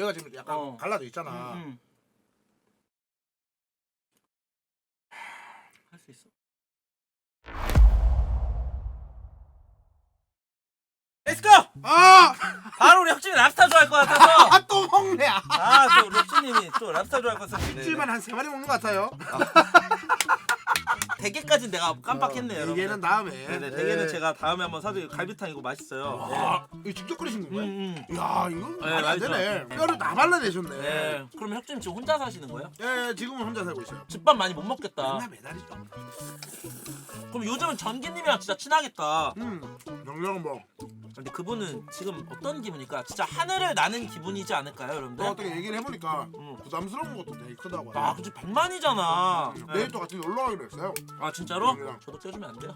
얘가 지금 약간 어. 갈라져 있잖아. 음. 할수 있어. 렛츠고! 아! 바로 우리 혁진이 랍스타 좋아할 것 같아서 아 또 먹네. 아. 아또 혁진님이 또 랍스타 좋아할 것 같아서 일주일만 한 세 마리 먹는 것 같아요. 대게까지 내가 깜빡했네요 어, 여러분 이게는 다음에. 네네 대게는 제가 다음에 한번 사드릴게요 갈비탕 이거 맛있어요 와, 이거 직접 끓이신 음, 건가요? 음. 야, 이거 네, 말이 안 맛있죠. 되네. 뼈를 다 발라내셨네. 네 그럼 혁진님 지금 혼자 사시는 거예요? 예, 지금은 혼자 살고 있어요. 집밥 많이 못 먹겠다 맨날 매달이죠. 그럼 요즘은 전기님이랑 진짜 친하겠다 음, 정령은 뭐 근데 그분은 지금 어떤 기분일까? 진짜 하늘을 나는 기분이지 않을까요 여러분들? 또 어떻게 얘기를 해보니까 음. 부담스러운 것도 되게 크다고. 아 그치 100만이잖아 내일 또 같이 놀러 가기로 했어요. 아 진짜로? 네. 저도 떼주면 안 돼요?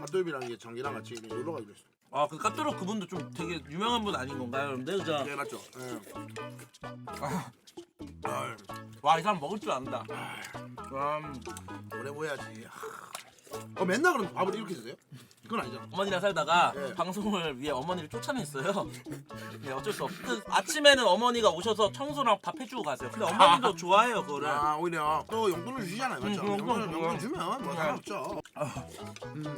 핫도그랑 이게 전기랑 같이 이렇게 놀러 가기로 했어요. 아그 까뚜로 그분도 좀 되게 유명한 분 아닌 건가요 여러분들? 그죠? 네, 맞죠? 예. 아, 아, 와이 사람 먹을 줄 안다 아, 음, 오래 보야지. 어, 맨날 그럼 밥을 이렇게 드세요? 그건 아니죠. 어머니랑 살다가 네. 방송을 위해 어머니를 쫓아냈어요 네 어쩔 수 없어 그 아침에는 어머니가 오셔서 청소랑 밥 해주고 가세요 근데 어머니도 좋아해요 그거를 아, 오히려 또 용돈을 주시잖아요, 맞죠? 음, 용돈, 용돈, 용돈. 주면 뭐 네. 상관없죠. 음,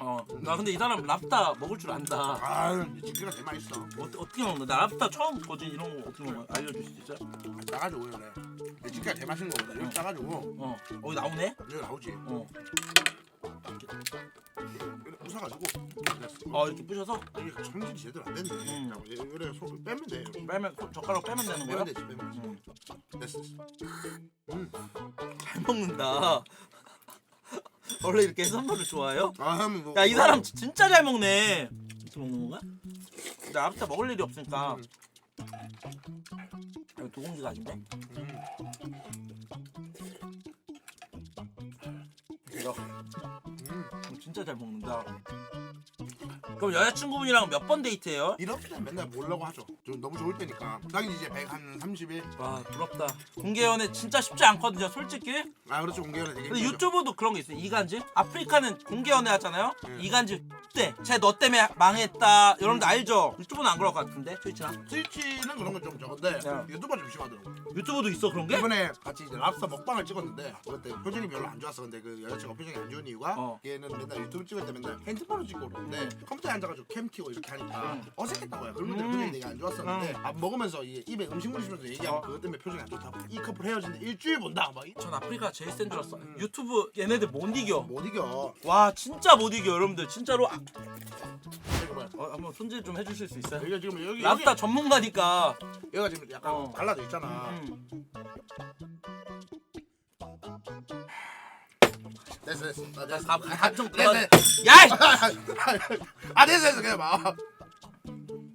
어, 나 근데 이 사람 랍스타 먹을 줄 안다 이 집게가 제일 맛있어. 어, 어떻게 먹는 나 랍스타 처음 보지 이런 거 어떻게 먹는 거야 알려줄 수 있어요? 아, 따가지고 그래. 이 집게가 제일 맛있는 거보다 이렇게 따가지고 어 어디 나오네? 여기 나오지. 어. 이렇게 부숴가지고 어 이렇게 부셔서 이게 손질이 제대로 안 됐네. 음. 자, 이래 이래 손 빼면 돼. 이렇게. 빼면 손- 젓가락 빼면 되는 거야? 빼면 되지, 빼면 되지. 음. 됐어, 됐어. 음. 잘 먹는다 원래 이렇게 해산물을 좋아해요? 아, 하면 뭐. 야 이 사람 지- 진짜 잘 먹네 이렇게 먹는 건가? 나 랍스타 먹을 일이 없으니까 음. 아, 두 공기가 아닌데? 음. 이거 음. 어, 진짜 잘 먹는다 그럼 여자친구분이랑 몇 번 데이트해요? 이럴 때는 맨날 보려고 하죠. 좀 너무 좋을 때니까. 자기 이제 100한 30일. 와 부럽다 공개연애 진짜 쉽지 않거든요 솔직히 아 그렇죠 공개연애 되게. 근데 힘들죠. 유튜브도 그런 게 있어요 이간질 아프리카는 공개연애 하잖아요 네. 이간질 때쟤 너 때문에 망했다 여러분들 알죠? 유튜브는 안 그럴 것 같은데 트위치나 스위치는 그런 건 좀 적은데 네. 유튜버 좀 심하더라고. 유튜브도 있어 그런 게? 이번에 같이 이제 랍스터 먹방을 찍었는데 그때 표정이 별로 안 좋았어. 근데 그 여자친구 가 표정이 안 좋은 이유가 어. 얘는 맨날 유튜브 찍을 때 맨날 핸드폰으로 찍고 그러는데 컴퓨터에 앉아가지고 캠 키고 이렇게 하니까 음. 어색했다고 요 그러는데 음. 표정이 되게 안 좋았었는데 밥 먹으면서 이게 입에 음식물 씹으면서 얘기하면 어. 그것 때문에 표정이 안 좋다고. 이 커플 헤어진데 일주일 본다. 막 이- 전 아프리카 제일 센 줄 알았어 음. 유튜브 얘네들 못 이겨 못 이겨. 와 진짜 못 이겨 여러분들 진짜로 아, 이거. 어, 한번 손질 좀 해주실 수 있어요? 여기가 지금 여기 랍스타 여기 전문가니까 얘가 지금 약간 어. 갈라져 있잖아. 음. 됐어 됐어. 나 야, 됐어. 가- 가- 가- 좀 됐어. 됐어. 야 이! 아 됐어 됐어 그냥 봐. 음,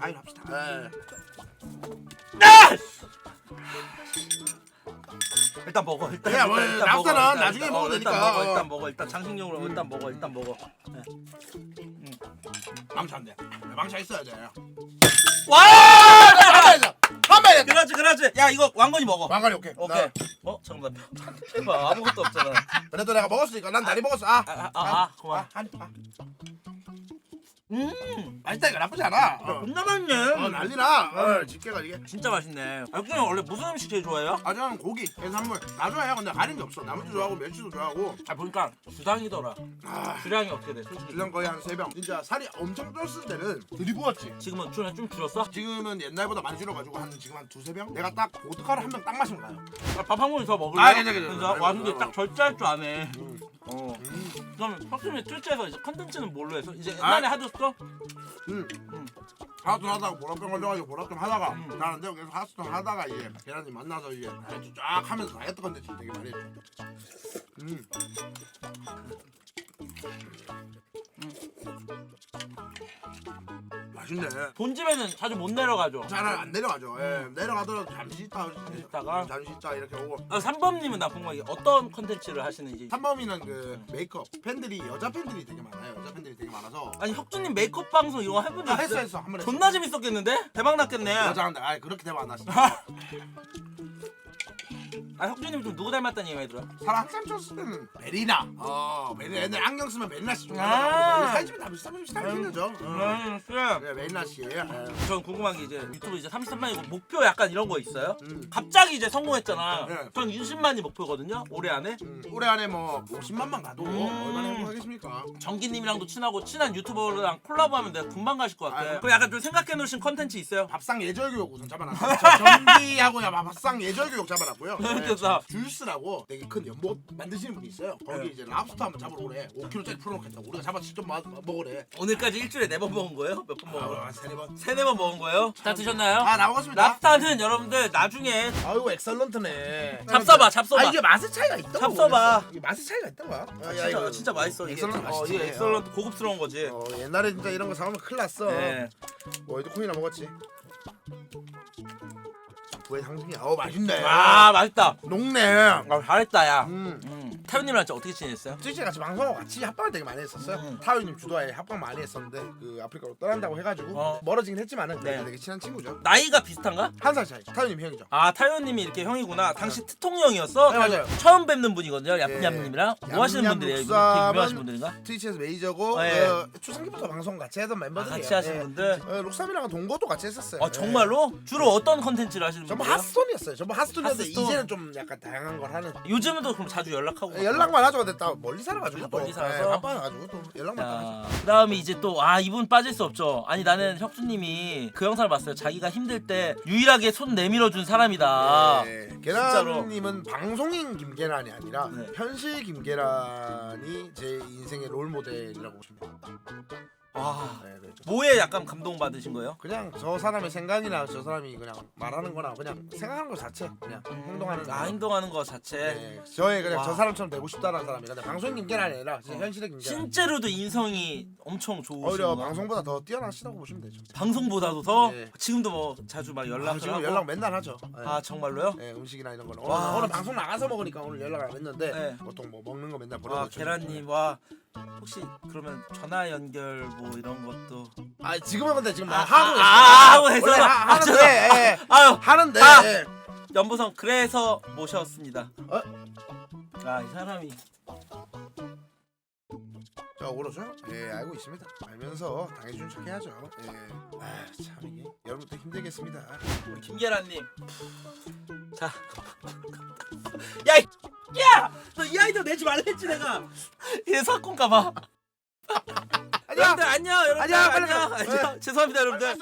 가위로 합시다. 예. 아! 일단 먹어 일단 야, 뭐, 일단 랍스타는 먹어, 일단, 나중에 먹어도 어, 일단 되니까. 먹어 어. 일단 먹어 일단 장식용으로 음. 일단 먹어 일단 먹어 네. 망치 안 돼. 망치 있어야 돼. 와! 야 이거 왕건이 먹어 왕관이 오케이. 오케이 나, 어 잠깐만 봐 아무것도 없잖아 그래도 내가 먹었으니까 난 다리 먹었어. 아. 아, 아, 아, 아, 고마워. 아, 한, 아. 음 맛있다 이거 나쁘지 않아. 어, 존나 맛있네 어 난리나. 어, 집게가 이게. 진짜 맛있네 아 형님 원래 무슨 음식 제일 좋아해요? 아 저는 고기, 해산물 다 좋아해요. 근데 가린 게 없어. 나물도 좋아하고 멸치도 좋아하고. 아 보니까 주당이더라 아, 주량이 어떻게 돼 솔직히 주량 거의 한 세 병. 진짜 살이 엄청 쪘을 때는 들이부었지. 지금은 좀, 좀 줄었어? 지금은 옛날보다 많이 줄어가지고 한 지금 한 두세 병? 내가 딱 보드카를 한 병 딱 마시면 가요. 아, 밥한 공기 더 먹을래? 아, 괜찮아, 괜찮아. 와 근데 딱 절제할 줄 아네 음. 어 음. 그럼 확실히 트위치에서 이제 컨텐츠는 뭘로 해서 이제 아. 옛날에 하셨어? 음. 음. 하스톤 하다가 보라병 걸려가지고 보라병 하다가 음. 나는데 계속 하스톤 하다가 이제 계란님 만나서 이제 다이어트 쫙 하면서 다이어트 컨텐츠 되게 많이 했죠. 음. 맛있네. 본집에는 자주 못 내려가죠 잘 안 내려가죠. 예. 내려가더라도 잠시 있다 잠시 있다가? 잠시 있다 이렇게 오고. 아, 3번님은 나 궁금한 게 어떤 컨텐츠를 하시는지 삼범이는 그 메이크업 팬들이 여자 팬들이 되게 많아요. 여자 팬들이 되게 많아서. 아니 혁준님 메이크업 방송 이거 해본 적 아, 했어 있어요? 했어 한 번 했어. 존나 재밌었겠는데? 대박 났겠네 여자한테 아 그렇게 되면 안 났어. 아 혁준님 좀 누구 닮았다는 얘기 많이 들어요? 사람 쪘을 때는 베리나. 어, 베리나. 옛날 안경 쓰면 베리나 씨 좀 아. 사이즈면 다 비슷하면 비슷하게 생겨죠. 음, 네, 베리나 씨예요. 예. 전 궁금한 게 이제 유튜브 이제 33만이고 목표 약간 이런 거 있어요? 음. 갑자기 이제 성공했잖아. 네. 전 20만이 목표거든요. 올해 안에. 음, 올해 안에 뭐 50만만 가도 음. 얼마나 행복하겠습니까? 정기님이랑도 친하고 친한 유튜버랑 콜라보하면 내가 금방 가실 것 같아. 아유. 그럼 약간 좀 생각해 놓으신 컨텐츠 있어요? 밥상 예절 교육 우선 잡아놨어요. 저 전기하고 야 밥상 예절 교육 잡아놨고요. 그래서 주스라고 되게 큰 연못 만드시는 분이 있어요. 거기 네. 이제 랍스터 한번 잡으러 오래. 5kg짜리 풀어놓겠다. 우리가 잡아 직접 마- 먹으래. 오늘까지 일주일에 네 번 먹은 거예요? 몇 번 먹은 거예요? 아, 세네 번. 세네 번 먹은 거예요? 다 드셨나요? 아, 나먹었습니다. 랍스타는 여러분들 나중에 아이고 엑설런트네. 잡숴봐, 잡숴봐. 아 이게 맛의 차이가 있던 거 잡숴봐. 모르겠어. 이게 맛의 차이가 있던 거야? 아, 진짜 진짜 맛있어. 이게 엑설런트 어, 맛있지. 이게 엑설런트 고급스러운 거지. 어, 옛날에 진짜 이런 거 사오면 큰일 났어. 네. 뭐 이도 콩이나 먹었지. 부의 상징이야. 어 맛있네. 아 맛있다. 녹네. 아 잘했다 야. 음. 음. 타요님이랑 진짜 어떻게 지냈어요? 트위치 같이 방송하고 같이 합방을 되게 많이 했었어요. 음. 타요님 주도하에 합방 많이 했었는데 그 아프리카로 떠난다고 해가지고 어. 멀어지긴 했지만은 네. 그래도 되게 친한 친구죠. 나이가 비슷한가? 한 살 차이. 타요님 형이죠. 아 타요님이 이렇게 형이구나. 당시 트통 형이었어. 네, 맞아요. 처음 뵙는 분이거든요. 예. 얌얌님이랑 뭐 하시는 분들이에요? 되게 유명하신 분들인가? 트위치에서 메이저고 네. 어, 초창기부터 방송 같이 하던 아, 멤버들이에요. 같이 하시는 예. 분들. 어, 록삼이랑 동거도 같이 했었어요. 아 정말로? 주로 어떤 컨텐츠를 하시는 예. 전부 분이에요? 핫스톤이었어요. 전부 핫스톤이었는데 핫스톤. 이제는 좀 약간 다양한 걸 하는. 요즘도 그럼 자주 연락하고 예, 연락만 하죠. 근데 딱 멀리 살아가지고 또 멀리 살아서? 예, 바빠가지고 또 연락만 딱 하죠. 자, 그다음에 이제 또 아 이분 빠질 수 없죠. 아니 나는 혁주님이 그 영상을 봤어요. 자기가 힘들 때 유일하게 손 내밀어 준 사람이다. 예. 계란님은 방송인 김계란이 아니라 네. 현실 김계란이 제 인생의 롤 모델이라고 됩니다. 와 네, 그렇죠. 뭐에 약간 감동 받으신 거예요? 그냥 저 사람의 생각이나 저 사람이 그냥 말하는-거나 그냥 생각하는 것 자체 그냥 행동하는 아 거. 행동하는 거 자체. 네, 저의 그냥 와. 저 사람처럼 되고 싶다는 사람이 근데 방송인 김계란이 아니라 진짜 어. 현실의 김계란. 실제로도 인성이 엄청 좋으신 오히려 거. 방송보다 더 뛰어나시다고 보시면 되죠. 방송보다도 더 네. 지금도 뭐 자주 막 연락을 아, 지금 하고. 연락 맨날 하죠. 네. 아 정말로요? 네, 음식이나 이런 거는 와. 오늘, 오늘 방송 나가서 먹으니까 오늘 연락 안 했는데 네. 보통 뭐 먹는 거 맨날 와 보내고 계란님 와 혹시 그러면 전화 연결 뭐 이런 것도 아 지금은 근데 지금 나 아, 하고 아. 아, 하고. 원래 하, 아, 하는데 죄송- 예, 아유 하는데 아! 예. 연보성 그래서 모셨습니다. 어? 아 이 사람이 저 오로죠? 예 알고 있습니다. 알면서 당해준 척 해야죠. 예. 아참 이게 여러분들 힘들겠습니다. 우리 김계란님. 자, 야, 이- 야, 너 이 아이디어 내지 말랬지 내가. 얘 사건가 봐. 아니야. 여러분들 안녕, 여러분들 안녕. 가. 안녕. 네. 죄송합니다, 여러분들.